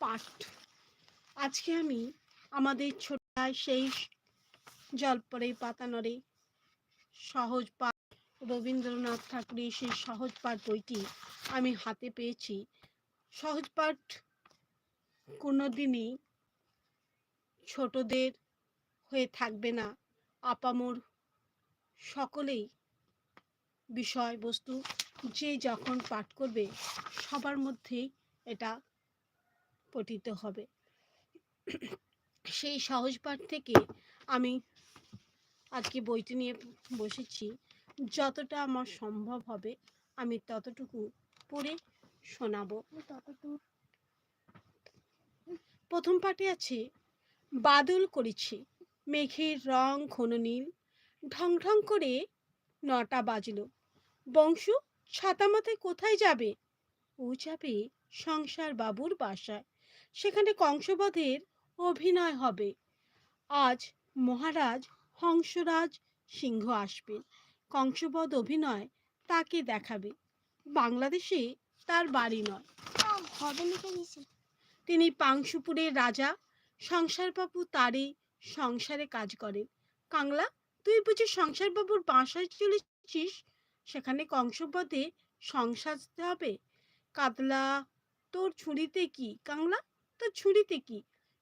পাঠ। আজকে আমি আমাদের ছোটায় সেই জলপরে পাতা নড়ে সহজ পাঠ, রবীন্দ্রনাথ ঠাকুরের সেই সহজ পাঠ বইটি আমি হাতে পেয়েছি। সহজ পাঠ কোনোদিনই ছোটদের হয়ে থাকবে না। আপামোর সকলেই বিষয়বস্তু, যে যখন পাঠ করবে, সবার মধ্যেই এটা পঠিত হবে। সেই সহজ পাঠ থেকে আমি আজকে বইটি নিয়ে বসেছি। যতটা আমার সম্ভব হবে, আমি ততটুকু পড়ে শোনাবো। প্রথম পাঠে আছে, বাদল করেছে, মেঘের রং ঘন নীল, ঢং ঢং করে নটা বাজলো। বংশু ছাতা মাথায় কোথায় যাবে? ও যাবে সংসার বাবুর বাসায়। সেখানে কংসবধের অভিনয় হবে। আজ মহারাজ হংসরাজ সিংহ আসবেন। কংসবধ অভিনয় তাকে দেখাবে। বাংলাদেশে তার বাড়ি নয়। তিনি পাংশুপুরের রাজা, সংসারবাবু তারই সংসারে কাজ করেন। কাংলা, তুই বুঝি সংসারবাবুর বাসায় চলেছিস? সেখানে কংসবধে সংসাজতে হবে কাতলা, তোর ছুরিতে কি, কাংলা? তোর ঝুড়িতে কি?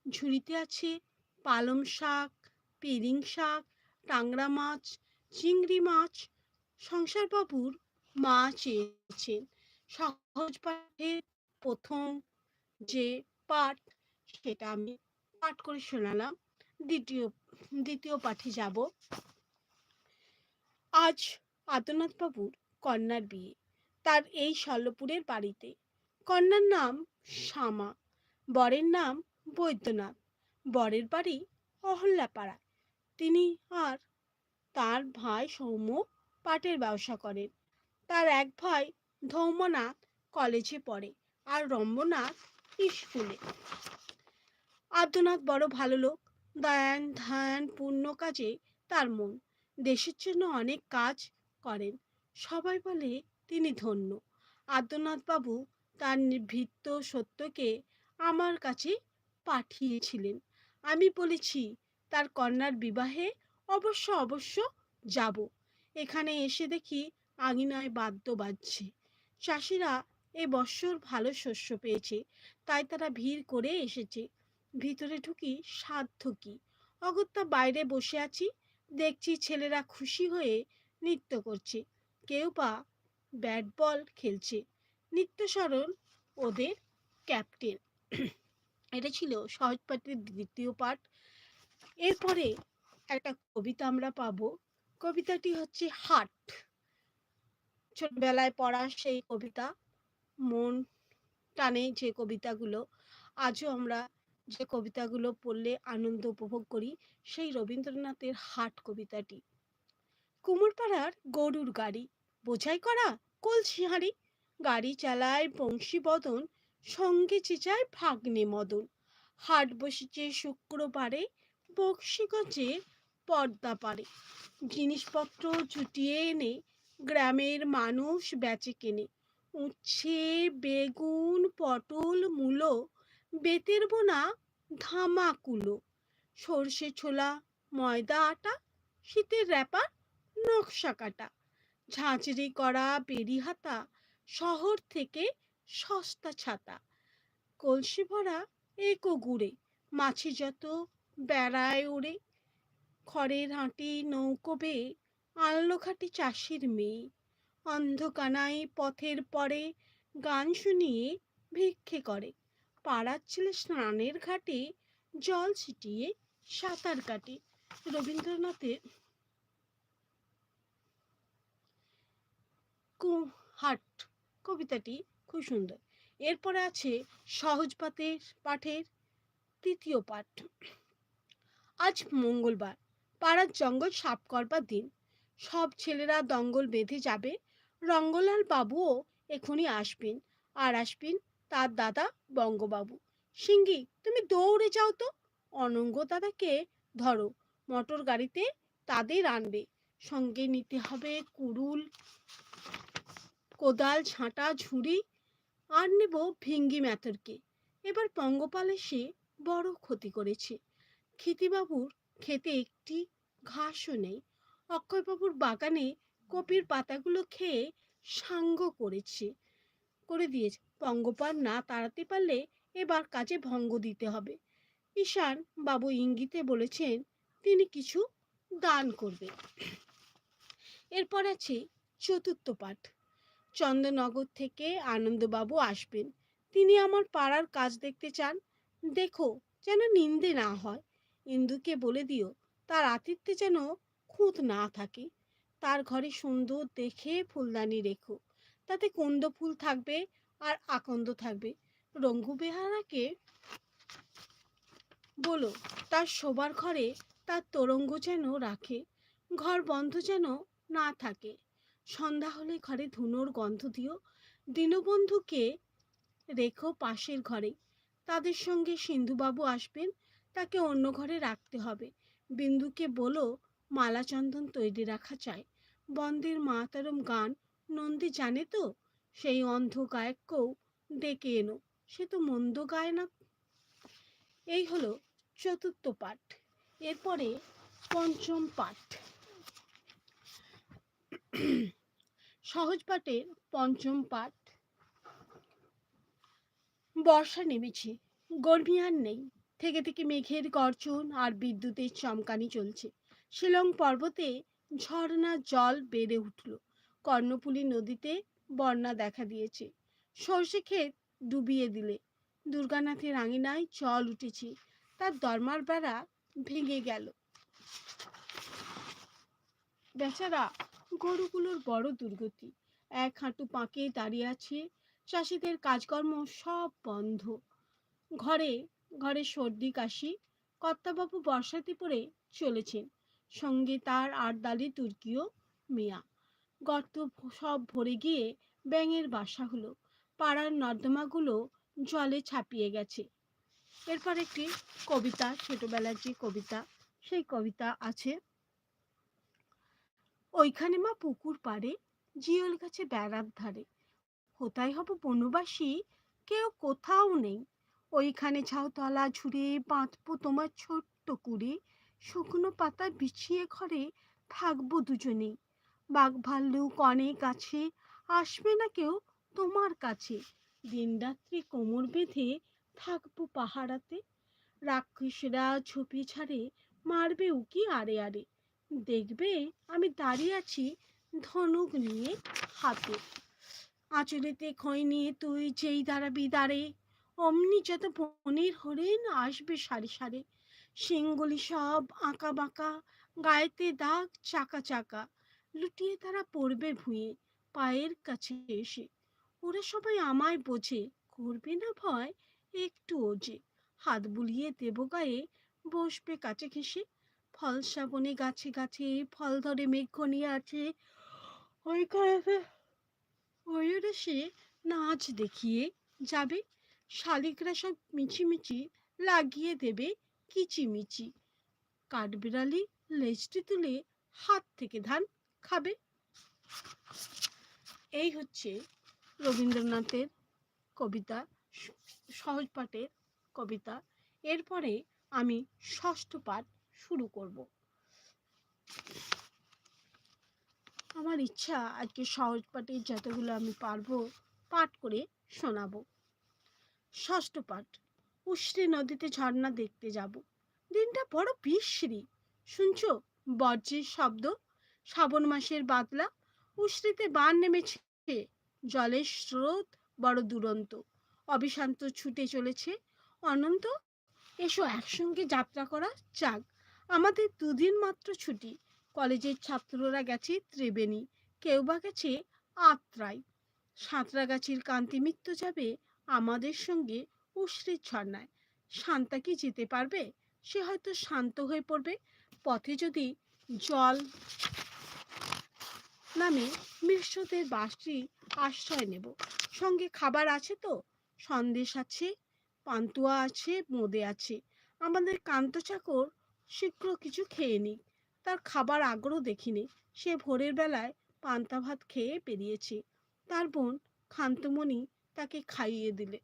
ঝুড়িতে আছে পালং শাক, পেরিং শাক টাংরা মাছ, চিংড়ি মাছ। সংসারবাবুর মা চেয়েছেন সহজ পাঠের প্রথম যে পাঠ সেটা আমি পাঠ করে শোনালাম। দ্বিতীয় দ্বিতীয় পাঠে যাব। আজ আদনাথ বাবুর কন্যার বিয়ে। তার এই শল্যপুরের বাড়িতে। কন্যার নাম শ্যামা। বরের নাম বৈদ্যনাথ, বরের বাড়ি অহল্যাপাড়া। তিনি আর তার ভাই সৌম্য পাটের ব্যবসা করেন। তার এক ভাই ধৌমনাথ কলেজে পড়ে আর রম্যনাথ স্কুলে। আদ্যনাথ বড় ভালো লোক। দয়ান ধ্যান, পূর্ণ কাজে তার মন। দেশের জন্য অনেক কাজ করেন। সবাই বলে তিনি ধন্য। আদ্যনাথ বাবু তার ভৃত্য সত্যকে আমার কাছে পাঠিয়েছিলেন। আমি বলেছি, তার কন্যার বিবাহে অবশ্য অবশ্য যাব। এখানে এসে দেখি আঙিনায় বাদ্য বাজছে। চাষিরা এ বৎসর ভালো শস্য পেয়েছে, তাই তারা ভিড় করে এসেছে। ভিতরে ঢুকি সাধ্য কি? অগত্যা বাইরে বসে আছি, দেখছি ছেলেরা খুশি হয়ে নৃত্য করছে। কেউ বা ব্যাট বল খেলছে। নিত্যস্মরণ ওদের ক্যাপ্টেন। এটা ছিল সহজ পাঠের দ্বিতীয় পাঠ। এরপরে একটা কবিতা আমরা পাবো। কবিতাটি হচ্ছে হাট। ছোটবেলায় পড়া সেই কবিতা, মন টানে যে কবিতাগুলো, আজও আমরা যে কবিতাগুলো পড়লে আনন্দ উপভোগ করি, সেই রবীন্দ্রনাথের হাট কবিতাটি। কুমোরপাড়ার গরুর গাড়ি, বোঝাই করা কলসি গাড়ি চালায় বংশীবদন সঙ্গে চেঁচায় ভাগ্নে মদন। হাট বসেছে শুক্রবারে বক্সিগঞ্জে পর্দা পারে জিনিসপত্র জুটিয়ে এনে গ্রামের মানুষ বেচে কেনে। উচ্ছে, বেগুন, পটল, মূলো, বেতের বোনা, ধামাকুলো। সর্ষে ছোলা, ময়দা আটা, শীতের র্যাপার নকশা কাটা। ঝাঁঝরি করা বেরি হাতা শহর থেকে সস্তা ছাতা। কলসি ভরা একো গুড়ে, মাছি যত বেড়ায় ওড়ে খড়ের হাঁটি নৌকো বেয়ে আনলো খাটি চাষির মেয়ে। অন্ধকানায় পথের পরে গান শুনিয়ে ভিক্ষে করে। পাড়ার ছেলে স্নানের ঘাটে জল ছিটিয়ে সাঁতার কাটে। রবীন্দ্রনাথের হাট কবিতাটি খুব সুন্দর। এরপরে আছে সহজ পাতের পাঠের তৃতীয় পাঠ। আজ মঙ্গলবার, পাড়ার জঙ্গল সাফ করবার দিন। সব ছেলেরা দঙ্গল বেঁধে যাবে। রঙ্গলাল বাবুও এখনই আসবেন। আর আসবেন তার দাদা বঙ্গবাবু। সিঙ্গি, তুমি দৌড়ে যাও তো। অনঙ্গ দাদাকে ধরো। মোটর গাড়িতে তাদের আনবে। সঙ্গে নিতে হবে কুড়ুল, কোদাল, ঝাঁটা, ঝুড়ি আর নেব ভিঙ্গি ম্যাথরকে। এবার পঙ্গপাল এসে বড় ক্ষতি করেছে। ক্ষিতিবাবুর খেতে একটি ঘাসও নেই। অক্ষয়বাবুর বাগানে কপির পাতাগুলো খেয়ে সাঙ্গ করেছে, করে দিয়েছে। পঙ্গপাল না তাড়াতে পারলে এবার কাজে ভঙ্গ দিতে হবে। ঈশান বাবু ইঙ্গিতে বলেছেন, তিনি কিছু দান করবে এরপর আছে চতুর্থ পাঠ। চন্দননগর থেকে আনন্দবাবু আসবেন। তিনি আমার পাড়ার কাজ দেখতে চান। দেখো, যেন নিন্দে না হয়। ইন্দুকে বলে দিও, তার আতিথ্যে যেন খুঁত না থাকে। তার ঘরে সুন্দর দেখে ফুলদানি রেখো। তাতে কুন্দ ফুল থাকবে আর আকন্দ থাকবে। রঙ্গু বেহারাকে বলো, তার শোবার ঘরে তার তোরঙ্গ যেন রাখে। ঘর বন্ধ যেন না থাকে। সন্ধ্যা হলে ঘরে ধুনোর গন্ধ দিও। দীনবন্ধুকে রেখো পাশের ঘরে। তাদের সঙ্গে সিন্ধুবাবু আসবেন, তাকে অন্য ঘরে রাখতে হবে। বিন্দুকে বলো মালা চন্দন তৈরি রাখা চাই। বন্দের মাতারম গান, নন্দী জানে তো? সেই অন্ধ গায়ককেও ডেকে এনো। সে তো মন্দ গায় না। এই হলো চতুর্থ পাঠ। এরপরে পঞ্চম পাঠ। সহজ পঞ্চম পাঠ বর্ষা নেমেছে, গরমি আর নেই। থেকে থেকে মেঘের গর্জন আর বিদ্যুতের চমকানি চলছে। শিলং পর্বতে ঝর্ণা জল বেড়ে উঠল। কর্ণপুলী নদীতে বন্যা দেখা দিয়েছে। সর্ষে ক্ষেত ডুবিয়ে দিলে। দুর্গানাথের আঙিনায় জল উঠেছে। তার দরমার বেড়া ভেঙে গেল। বেচারা গরুগুলোর বড় দুর্গতি। এক হাঁটু পাঁকে দাঁড়িয়ে আছে। চাষিদের কাজকর্ম সব বন্ধ। ঘরে ঘরে সর্দি, কাশি। কর্তাবাবু বর্ষাতে পড়ে চলেছেন। সঙ্গে তার আটদালি তুর্কিও মেয়া। গর্ত সব ভরে গিয়ে ব্যাঙের বাসা হলো। পাড়ার নর্দমাগুলো জলে ছাপিয়ে গেছে। এরপর একটি কবিতা, ছোটবেলার যে কবিতা, সেই কবিতা আছে ওইখানে মা পুকুর পাড়ে জিওল গাছে বেড়ার ধারে। কোথায় হব বনবাসী? কেউ কোথাও নেই। ওইখানে ঝাউতলা ঝুড়ে বাঁধবো তোমার ছোট্ট কুড়ে, শুকনো পাতা বিছিয়ে ঘরে থাকব দুজনেই। বাঘ ভাল্লুক অনেক আছে, আসবে না কেউ তোমার কাছে। দিনরাত্রি কোমর বেঁধে থাকব পাহারাতে। রাক্ষসীরা ঝুপি ছাড়ে মারবে উকি আরে আড়ে। দেখবে আমি দাঁড়িয়ে আছি ধনুক নিয়ে হাতে। আঁচলেতে খই নিয়ে তুই যেই দাঁড়াবি দাঁড়ে অমনি যত বনের হরিণ আসবে সারি সারে। শিংগুলি সব আঁকা বাঁকা, গায়েতে দাগ চাকা চাকা। লুটিয়ে তারা পড়বে ভুঁয়ে পায়ের কাছে এসে। ওরা সবাই আমায় বোঝে, করবে না ভয় একটু ওজে হাত বুলিয়ে দেব গায়ে, বসবে কাছে ঘেসে ফল শ্রাবণে গাছে গাছে, ফল ধরে মেঘ ঘনিয়ে আছে। ওই কয়েছে ওই সে নাচ দেখিয়ে যাবে। শালিকরা সব মিছিমিছি লাগিয়ে দেবে কিচিমিচি। কাঠবিড়ালি লেজটি তুলে হাত থেকে ধান খাবে। এই হচ্ছে রবীন্দ্রনাথের কবিতা, সহজ পাঠের কবিতা। এরপরে আমি ষষ্ঠ পাঠ শুরু করব। আমার ইচ্ছা আজকে সহজ পাঠের যতগুলো আমি পারব পাঠ করে শোনাবো। ষষ্ঠ পাঠ উশ্রী নদীতে ঝর্ণা দেখতে যাব। দিনটা বড় বিশ্রী। শুনছো? বজ্রের শব্দ, শ্রাবণ মাসের বাদলা উশ্রীতে বান নেমেছে। জলের স্রোত বড় দুরন্ত। অবিশান্ত ছুটে চলেছে। অনন্ত, এসো একসঙ্গে যাত্রা করা যাক আমাদের দুদিন মাত্র ছুটি। কলেজের ছাত্ররা গেছে ত্রিবেণী, কেউ বা গেছে আত্রাই। সাঁতরাগাছির কান্তি মিত্র যাবে আমাদের সঙ্গে উশ্রীর ঝর্ণায়। শান্তা কি যেতে পারবে? সে হয়তো শান্ত হয়ে পড়বে। পথে যদি জল নামে মিশ্রদের বাসটি আশ্রয় নেব। সঙ্গে খাবার আছে তো? সন্দেশ আছে, পান্তুয়া আছে বোঁদে আছে। আমাদের কান্ত চাকর শীঘ্র কিছু খেয়ে নিক। তার খাবার আগ্রহ দেখিনি। সে ভোরের বেলায় পান্তা ভাত খেয়ে বেরিয়েছে। তার বোন খান্তমণি তাকে খাইয়ে দিলে।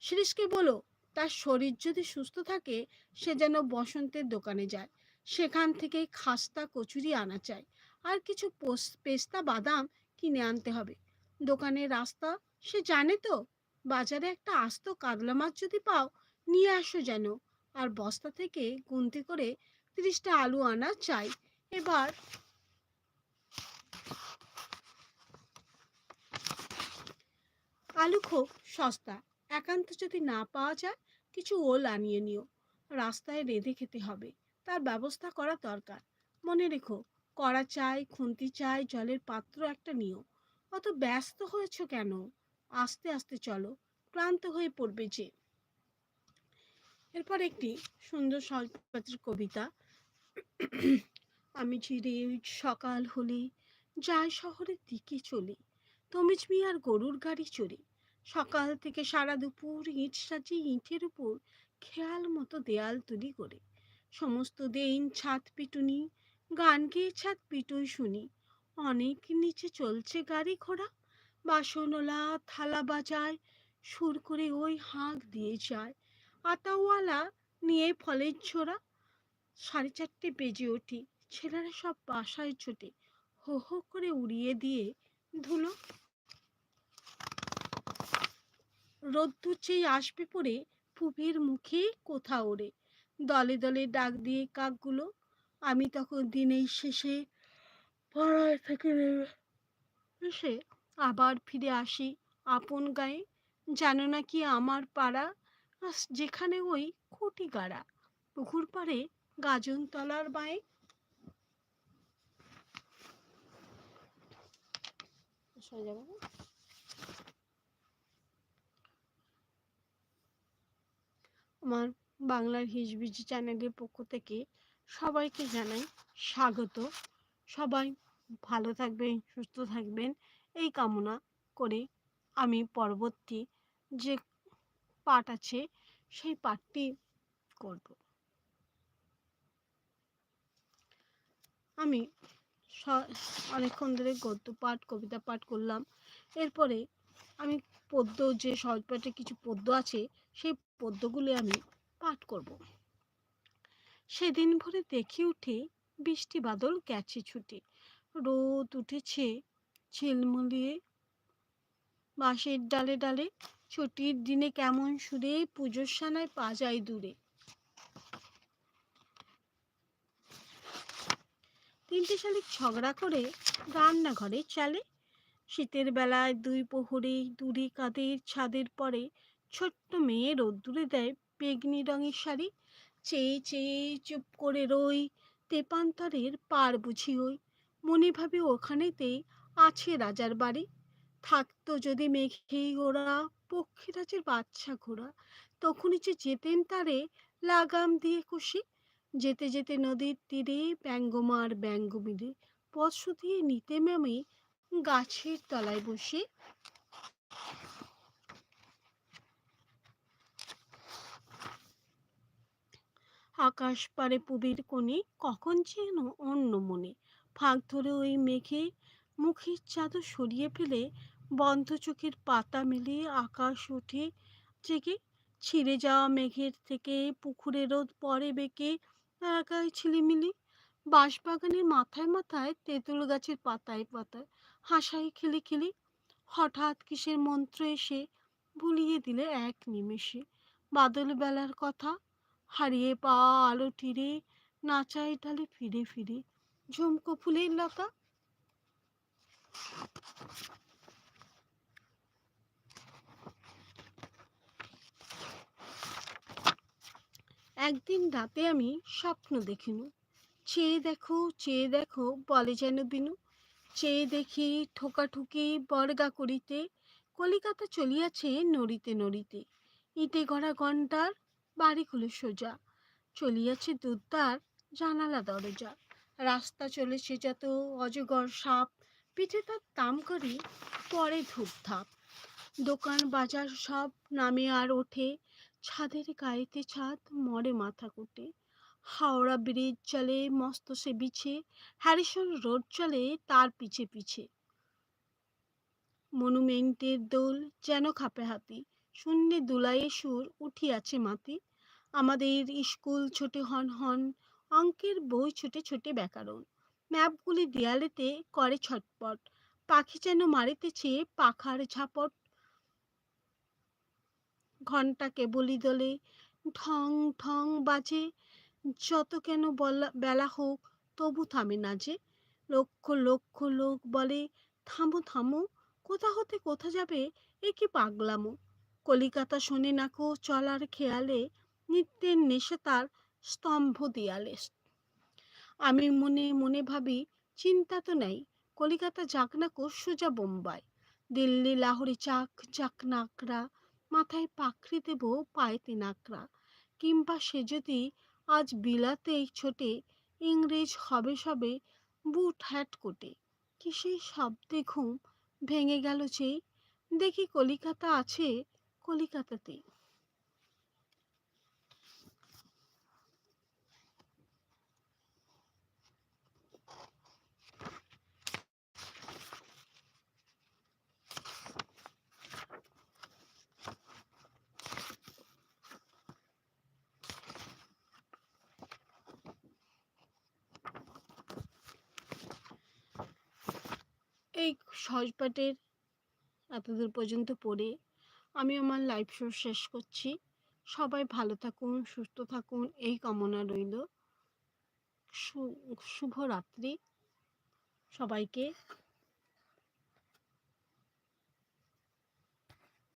শিরিষকে বলো তার শরীর যদি সুস্থ থাকে, সে যেন বসন্তের দোকানে যায়। সেখান থেকে খাস্তা কচুরি আনা চাই আর কিছু পোস- পেস্তা বাদাম কিনে আনতে হবে। দোকানের রাস্তা, সে জানে তো? বাজারে একটা আস্ত কাতলা মাছ যদি পাও, নিয়ে আসো যেন। আর বস্তা থেকে গুনতি করে তিরিশটা আলু আনা চাই। এবার আলু খুব সস্তা, একান্ত যদি না পাওয়া যায় কিছু ওল আনিয়ে নিও। রাস্তায় রেঁধে খেতে হবে, তার ব্যবস্থা করা দরকার। মনে রেখো, কড়া চাই, খুন্তি চাই, জলের পাত্র একটা নিও। অত ব্যস্ত হয়েছো কেন? আস্তে আস্তে চলো, ক্লান্ত হয়ে পড়বে যে। এরপর একটি সুন্দর সহজপাত্রের কবিতা। আমি চিরে সকাল হলে যাই শহরের দিকে চলি। তমিজ মিয়ার গরুর গাড়ি চড়ে। সকাল থেকে সারা দুপুর ইট সাজিয়ে ইটের উপর খেয়াল মতো দেয়াল তুলি করে। সমস্ত দিন ছাদ পিটুনি, গান গেয়ে ছাদ পিটুই শুনি। অনেক নিচে চলছে গাড়ি ঘোড়া। বাসনওয়ালা থালা বাজায়, সুর করে ওই হাঁক দিয়ে যায়। আতাওয়ালা নিয়ে ফলের ছোড়া সাড়ে চারটে বেজে ওঠে। ছেলেরা সব বাসায় ছোটে। হো হো করে উড়িয়ে দিয়ে ধুলো। রোদ্দুর চেয়ে আসবে পড়ে, পুবের মুখে কোথা ওড়ে। দলে দলে ডাক দিয়ে কাকগুলো, আমি তখন দিনের শেষে পড়ায় থেকে এসে আবার ফিরে আসি আপন গায়ে। জানো নাকি আমার পাড়া? আস, যেখানে ওই খুঁটি গাড়া। পুকুর পাড়ে গাজন তলার বাঁয়ে? আমার বাংলার হিজবিজি চ্যানেলের পক্ষ থেকে সবাইকে জানাই স্বাগত। সবাই ভালো থাকবেন, সুস্থ থাকবেন, এই কামনা করে আমি পরবর্তী যে পাঠ আছে, সেই পাঠটি করব। আমি অনেকক্ষণ ধরে গদ্য পাঠ, কবিতা পাঠ করলাম। এরপরে আমি পদ্য, যে সহজ পাঠে কিছু পদ্য আছে, সেই পদ্যগুলি আমি পাঠ করব। সেদিন ভোরে দেখি উঠে বৃষ্টি বাদল গেছে ছুটে। রোদ উঠেছে ঝিলমুলিয়ে বাঁশের ডালে ডালে ছুটির দিনে কেমন সুরে পুজোর সানায় পা যায় দূরে। তিনটে শালিক ঝগড়া করে রান্নাঘরে চালে। শীতের বেলায় দুই প্রহরে দূরে কাদের ছাদের পরে ছোট্ট মেয়ে রোদ্দুরে দেয় বেগনি রঙের শাড়ি। চেয়ে চেয়ে চুপ করে রই তেপান্তরের পার বুঝি ওই। মনে ভাবে ওখানেতেই আছে রাজার বাড়ি। থাকতো যদি মেঘেই ওরা পক্ষীরাজের বাচ্চা ঘোড়া। তখনই যে যেতেন তারে লাগাম দিয়ে খুশি যেতে যেতে নদীর তীরে ব্যঙ্গমার ব্যঙ্গ মিলে পথ দিয়ে নিতে নামে গাছের তলায় বসে। আকাশ পারে পুবের কোণে কখন যেন অন্য মনে ফাঁক ধরে ওই মেঘে মুখের চাদর সরিয়ে ফেলে বন্ধ চোখের পাতা মিলিয়ে আকাশ ওঠে জেগে ছিঁড়ে যাওয়া মেঘের থেকে পুকুরে রোদ পরে বেঁকে এলাকায় ছিলিমিলি বাঁশবাগানের মাথায় মাথায় তেঁতুল গাছের পাতায় পাতায় হাসাই খেলি খেলি। হঠাৎ কিসের মন্ত্র এসে ভুলিয়ে দিলে এক নিমেষে। বাদল বেলার কথা, হারিয়ে পাওয়া আলো টিরে নাচাই ঢালে ফিরে ফিরে ঝুমকো ফুলের লতা। একদিন রাতে আমি স্বপ্ন দেখিনু। চেয়ে দেখো চেয়ে দেখো, বলে যেন বিনু। চেয়ে দেখি ঠোকাঠুকি বর্গা করিতে, কলিকাতা চলিয়াছে নড়িতে নড়িতে। ইটে গড়া ঘণ্টার বাড়ি খুলে সোজা। চলিয়াছে দুদ্দার জানালা দরজা। রাস্তা চলেছে যত অজগর সাপ, পিঠে তার তাম করে পরে ধূপধাপ। দোকান বাজার সব নামে আর ওঠে ছাদের গায়েতে ছাদ, মরে মাথা কুটে। হাওড়া ব্রিজ চলে, মস্ত সে বিছে। হ্যারিসন রোড চলে, তার পিছে পিছে। মনুমেন্টের দোল যেন খাপে হাতি। শূন্যে দুলাইয়ে সুর উঠিয়াছে মাতি। আমাদের স্কুল ছোটে হন হন, অঙ্কের বই ছোটে ছোটে ব্যাকরণ। ম্যাপগুলি দেয়ালেতে করে ছটপট। পাখি যেন মারিতেছে, পাখার ঝাপট ঘণ্টা কেবলি দোলে ঠং ঠং বাজে, যত কেন বলা, বেলা হোক, তবু থামে না যে। লক্ষ লক্ষ লোক বলে, থামো থামো, কোথা হতে কোথা যাবে? এ কি পাগলামো? কলিকাতা শোনে নাকো চলার খেয়ালে, নিত্যের নেশে তার স্তম্ভ দেয়ালে। আমি মনে মনে ভাবি, চিন্তা তো নাই, কলিকাতা যাক নাকো সোজা বোম্বাই। দিল্লি, লাহোরে চাক চাক নাকড়া মাথায় পাখরি দেব পায়েতে নাকড়া কিংবা সে যদি আজ বিলাতেই ছোটে, ইংরেজ হবে সবে বুট হ্যাট কোটে। কি সেই শব্দে ঘুম ভেঙে গেল যে, দেখি কলিকাতা আছে কলিকাতাতে সহজপাঠের এতদূর পর্যন্ত পড়ে আমি আমার লাইভ শো শেষ করছি। সবাই ভালো থাকুন, সুস্থ থাকুন, এই কামনা রইল। শুভরাত্রি। সবাইকে